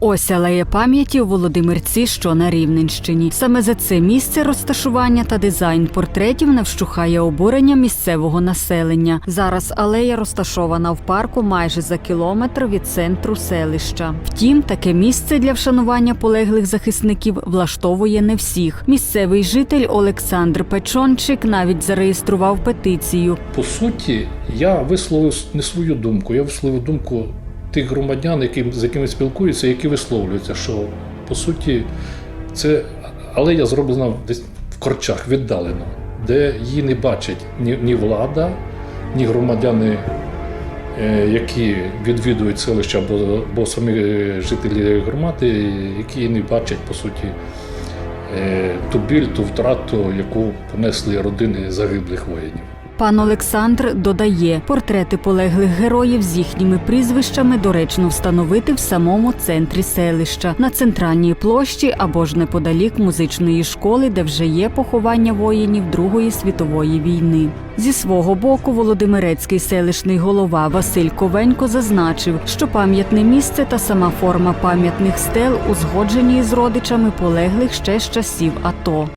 Ось алея пам'яті у Володимирці, що на Рівненщині. Саме за це місце розташування та дизайн портретів не вщухає обурення місцевого населення. Зараз алея розташована в парку майже за кілометр від центру селища. Втім, таке місце для вшанування полеглих захисників влаштовує не всіх. Місцевий житель Олександр Печончик навіть зареєстрував петицію. По суті, я висловив не свою думку, я висловив думку тих громадян, які, з якими спілкуються, які висловлюються, що по суті це алея зроблена десь в корчах віддалено, де її не бачать ні, ні влада, ні громадяни, е, які відвідують селище, або, або самі жителі громади, які не бачать по суті. е, Ту біль, ту втрату, яку понесли родини загиблих воїнів. Пан Олександр додає, портрети полеглих героїв з їхніми прізвищами доречно встановити в самому центрі селища на центральній площі або ж неподалік музичної школи, де вже є поховання воїнів Другої світової війни. Зі свого боку, Володимирецький селищний голова Василь Ковенько зазначив, що пам'ятне місце та сама форма пам'ятних стел узгоджені з родичами полеглих ще з часів АТО.